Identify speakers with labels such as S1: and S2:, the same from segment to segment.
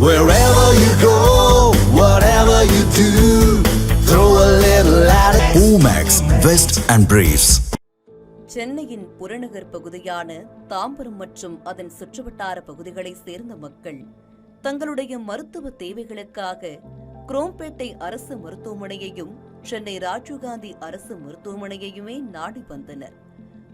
S1: Wherever you go, whatever you do, throw a little at it. Omax, Vest and Briefs.
S2: சென்னையின் புறநகர் பகுதியான தாம்பரம் மற்றும் அதன் சுற்றுவட்டார பகுதிகளைச் சேர்ந்த மக்கள் தங்களுடைய மருத்துவ தேவைகளுக்காக குரோம்பேட்டை அரசு மருத்துவமனையையும் சென்னை ராஜீவ்காந்தி அரசு மருத்துவமனையையுமே நாடி வந்தனர்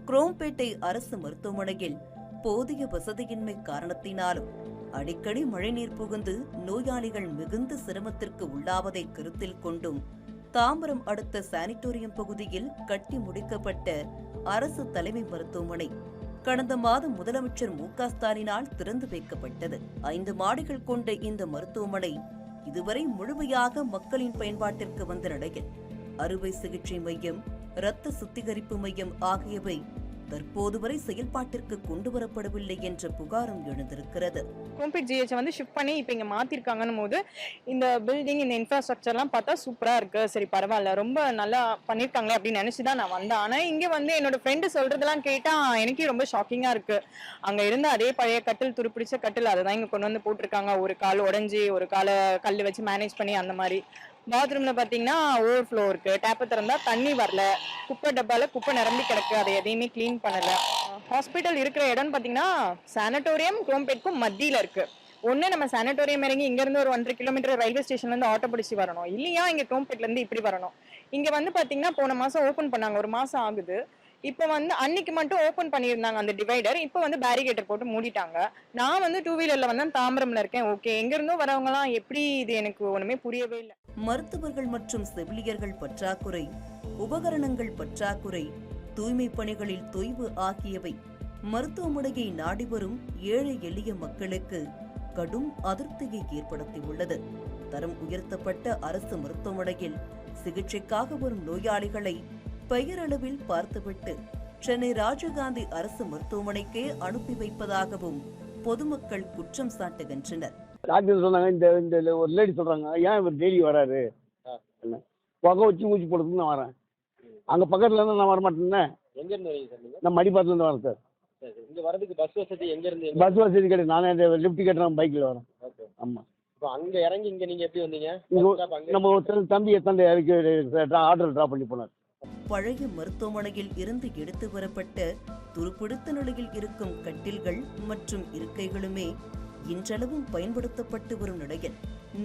S2: குரோம்பேட்டை அரசு மருத்துவமனையில் போதிய வசதியின்மை காரணத்தினாலும் அடிக்கடி மழைநீர் புகுந்து நோயாளிகள் மிகுந்த சிரமத்திற்கு உள்ளாவதை கருத்தில் கொண்டும் தாம்பரம் அடுத்த சானிட்டோரியம் பகுதியில் கட்டி முடிக்கப்பட்ட அரசு தலைமை மருத்துவமனை கடந்த மாதம் முதலமைச்சர் மு க ஸ்டாலினால் திறந்து வைக்கப்பட்டது. ஐந்து மாடிகள் கொண்ட இந்த மருத்துவமனை இதுவரை முழுமையாக மக்களின் பயன்பாட்டிற்கு வந்த நிலையில் அறுவை சிகிச்சை மையம் இரத்த சுத்திகரிப்பு மையம் ஆகியவை தற்போது வரை செயல்பாட்டிற்கு கொண்டு வரப்படவில்லை என்ற புகாரும் எழுந்திருக்கிறது.
S3: கோம்பிட் ஜிஹெச் வந்து ஷிஃப்ட் பண்ணி இப்போ இங்கே மாற்றிருக்காங்கன்னும் போது இந்த பில்டிங் இந்த இன்ஃப்ராஸ்ட்ரக்சர்லாம் பார்த்தா சூப்பராக இருக்கு. சரி பரவாயில்ல. ரொம்ப நல்லா பண்ணியிருக்காங்களே அப்படின்னு நினச்சி தான் நான் வந்தேன். ஆனால் இங்கே வந்து என்னோட ஃப்ரெண்டு சொல்கிறதெல்லாம் கேட்டால் எனக்கே ரொம்ப ஷாக்கிங்காக இருக்கு. அங்கே இருந்த அதே பழைய கட்டில் துருப்பிடிச்ச கட்டில் அதை தான் இங்கே கொண்டு வந்து போட்டிருக்காங்க. ஒரு கால் உடஞ்சி ஒரு காலை கல் வச்சு மேனேஜ் பண்ணி அந்த மாதிரி. பாத்ரூம்ல பாத்தீங்கன்னா ஓவர் ஃப்ளோ இருக்கு. டேப்பை திறந்தா தண்ணி வரல. குப்பை டப்பால குப்பை நிரம்பி கிடக்கு. அதை எதையுமே க்ளீன் பண்ணல. ஹாஸ்பிட்டல் இருக்கிற இடம்னு பாத்தீங்கன்னா சானட்டோரியம் குரோம்பேட்க்கும் மத்தியில இருக்கு. ஒண்ணு நம்ம சானட்டோரியம் இறங்கி இங்க இருந்து ஒரு ஒன்றரை கிலோமீட்டர் ரயில்வே ஸ்டேஷன்ல இருந்து ஆட்டோ பிடிச்சி வரணும். இல்லையா இங்க குரோம்பேட்ல இருந்து இப்படி வரணும். இங்க வந்து பாத்தீங்கன்னா போன மாசம் ஓபன் பண்ணாங்க. ஒரு மாசம் ஆகுது. இப்போ வந்து அன்னைக்கு மட்டும் ஓப்பன் பண்ணியிருந்தாங்க அந்த டிவைடர் இப்போ வந்து பேரிகேட்டர் போட்டு மூடிட்டாங்க. நான் வந்து டூ வீலர்ல வந்து தாம்பரம்ல இருக்கேன். ஓகே எங்க வரவங்கலாம் எப்படி இது எனக்கு ஒண்ணுமே புரியவே இல்லை.
S2: மருத்துவர்கள் மற்றும் செவிலியர்கள் பற்றாக்குறை உபகரணங்கள் பற்றாக்குறை தூய்மை பணிகளில் தொய்வு ஆகியவை மருத்துவமனையை நாடி வரும் ஏழை எளிய மக்களுக்கு கடும் அதிருப்தியை ஏற்படுத்தியுள்ளது தரம் உயர்த்தப்பட்ட அரசு மருத்துவமனையில் சிகிச்சைக்காக வரும் நோயாளிகளை பெயரளவில் பார்த்துவிட்டு சென்னை ராஜீவ்காந்தி அரசு மருத்துவமனைக்கே அனுப்பி வைப்பதாகவும் பொதுமக்கள் குற்றம் சாட்டுகின்றனர்.
S4: டாக்டர் சொன்னாங்க இந்த இந்த ஒரு லேடி சொல்றாங்க ஏன் இவர் டெய்லி வராரு? என்ன புகை வச்சு மூச்சு போடுறதுக்கு நான் வரேன். அங்க பக்கத்துல இருந்து நான் வரமாட்டேன்னே
S5: எங்க இருந்து வரீங்க சார் நீங்க?
S4: நான் மடிப்பாத்துல இருந்து வரேன் சார்.
S5: இங்க வரதுக்கு பஸ் வசதி எங்க இருந்து?
S4: பஸ் வசதி கிடையாது. நானே இந்த லிஃப்ட் கட்டுறேன் பைக்கில் வரேன்.
S5: ஓகே.
S4: ஆமா.
S5: இப்போ அங்க இறங்கி இங்க நீங்க எப்படி வந்தீங்க?
S4: நம்ம தம்பி இறக்கி ஆர்டர் ட்ராப் பண்ணி போனார்.
S2: பழைய மருத்துவமனையில் இருந்து எடுத்து வரப்பட்ட துருப்பிடித்த நிலையில் இருக்கும் கட்டில்கள் மற்றும் இருக்கைகளுமே இன்றளவும் பயன்படுத்தப்பட்டு வரும் நிலையில்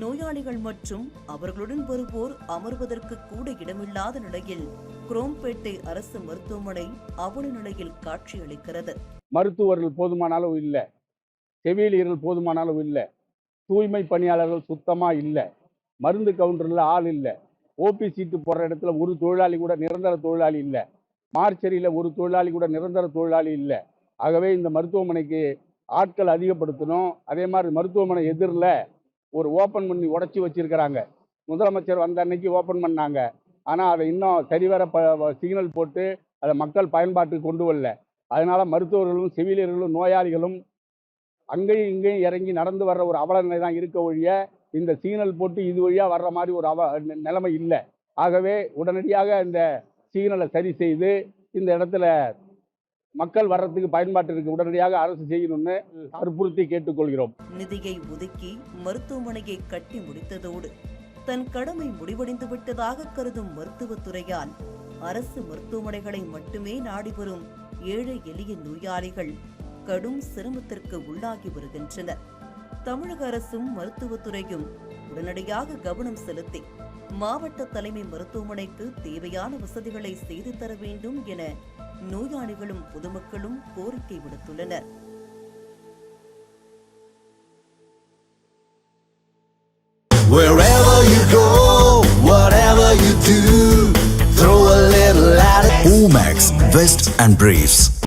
S2: நோயாளிகள் மற்றும் அவர்களுடன் வருவோர் அமர்வதற்கு கூட இடமில்லாத நிலையில் குரோம்பேட்டை அரசு மருத்துவமனை அவல நிலையில் காட்சியளிக்கிறது.
S4: மருத்துவர்கள் போதுமான அளவு இல்லை. செவிலியர்கள் போதுமான அளவு இல்லை. தூய்மை பணியாளர்கள் சுத்தமாக இல்லை. மருந்து கவுண்டரில் ஆள் இல்லை. ஓபி சீட்டு போடுற இடத்துல ஒரு தொழிலாளி கூட நிரந்தர தொழிலாளி இல்லை. மார்ச்சரியில் ஒரு தொழிலாளி கூட நிரந்தர தொழிலாளி இல்லை. ஆகவே இந்த மருத்துவமனைக்கு ஆட்கள் அதிகப்படுத்தணும். அதே மாதிரி மருத்துவமனை எதிரில் ஒரு ஓப்பன் பண்ணி உடச்சி வச்சிருக்கிறாங்க. முதலமைச்சர் வந்த அன்னைக்கு ஓப்பன் பண்ணாங்க. ஆனால் அதை இன்னும் சரிவர ப சிக்னல் போட்டு அதை மக்கள் பயன்பாட்டுக்கு கொண்டு வரல. அதனால் மருத்துவர்களும் செவிலியர்களும் நோயாளிகளும் அங்கேயும் இங்கேயும் இறங்கி நடந்து வர்ற ஒரு அவல நிலை தான் இருக்க ஒழிய இந்த சிக்னல் போட்டு இது வழியா வர்ற மாதிரி ஒரு அவ நி- நிலைமை இல்லை. ஆகவே உடனடியாக இந்த சிக்னலை சரி செய்து இந்த இடத்துல மக்கள் வர்றதுக்கு பயன்பாட்டிற்கு உடனடியாக அரசு செய்யணும்னு வற்புறுத்தி கேட்டுக்கொள்கிறோம்.
S2: நிதியை ஒதுக்கி மருத்துவமனையை கட்டி முடித்ததோடு தன் கடமை முடிவடைந்து விட்டதாக கருதும் மருத்துவத்துறையால் அரசு மருத்துவமனைகளை மட்டுமே நாடி வரும் ஏழை எளிய நோயாளிகள் கடும் சிரமத்திற்கு உள்ளாகி வருகின்றனர். தமிழக அரசும் மருத்துவத்துறையும் உடனடியாக கவனம் செலுத்தி மாவட்ட தலைமை மருத்துவமனைக்கு தேவையான வசதிகளை செய்து தர வேண்டும் என நோயாளிகளும் பொதுமக்களும் கோரிக்கை விடுத்துள்ளனர்.
S1: Omax, Vest and Briefs.